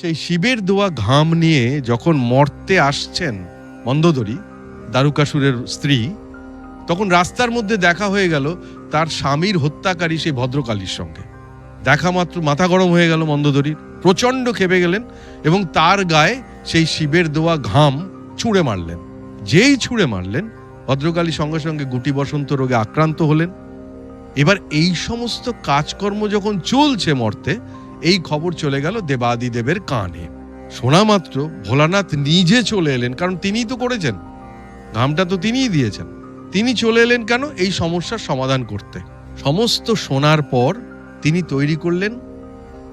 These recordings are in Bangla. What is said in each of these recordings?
সেই শিবের দোয়া ঘাম নিয়ে যখন মর্তে আসছেন মন্দোদরী, দারুকাসুরের স্ত্রী, তখন রাস্তার মধ্যে দেখা হয়ে গেল তার স্বামীর হত্যাকারী সেই ভদ্রকালীর সঙ্গে। দেখা মাত্র, মাথা গরম হয়ে গেল মন্দোদরীর। প্রচণ্ড খেপে গেলেন এবং তার গায়ে সেই শিবের দোয়া ঘাম ছুঁড়ে মারলেন। যেই ছুঁড়ে মারলেন, ভদ্রকালী সঙ্গে সঙ্গে গুটি বসন্ত রোগে আক্রান্ত হলেন। এবার এই সমস্ত কাজকর্ম যখন চলছে মর্তে এই খবর চলে গেল দেবাদিদেবের কানে। শোনা মাত্র ভোলানাথ নিজে চলে এলেন, কারণ তিনিই তো করেছেন। ঘামটা তো তিনিই দিয়েছেন। তিনি চলে এলেন কেন? এই সমস্যার সমাধান করতে। সমস্ত শোনার পর তিনি তৈরি করলেন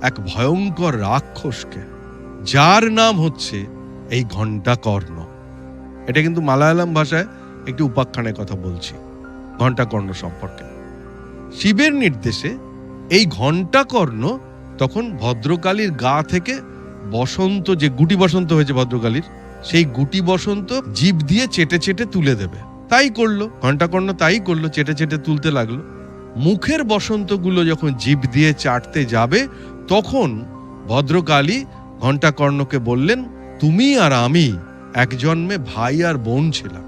এক ভয়ঙ্কর রাক্ষসকে, যার নাম হচ্ছে এই ঘণ্টাকর্ণ। এটা কিন্তু মালায়ালাম ভাষায় একটি উপাখ্যানের কথা বলছি, ঘণ্টাকর্ণ সম্পর্কে। শিবের নির্দেশে এই ঘণ্টাকর্ণ তখন ভদ্রকালীর গা থেকে বসন্ত, যে গুটি বসন্ত হয়েছে ভদ্রকালীর, সেই গুটি বসন্ত জীব দিয়ে চেটে চেটে তুলে দেবে। তাই করল, ঘণ্টাকর্ণ তাই করল, চেটে চেটে তুলতে লাগল। মুখের বসন্তগুলো যখন জীব দিয়ে চাটতে যাবে, তখন ভদ্রকালী ঘণ্টাকর্ণকে বললেন, তুমি আর আমি এক জন্মে ভাই আর বোন ছিলাম,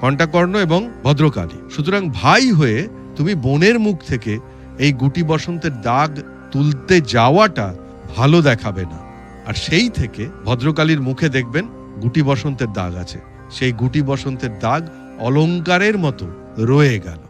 ঘণ্টাকর্ণ এবং ভদ্রকালী। সুতরাং ভাই হয়ে তুমি বোনের মুখ থেকে এই গুটি বসন্তের দাগ তুলতে যাওয়াটা ভালো দেখাবে না। আর সেই থেকে ভদ্রকালীর মুখে দেখবেন গুটি বসন্তের দাগ আছে। সেই গুটি বসন্তের দাগ অলঙ্কারের মতো রয়ে গেল।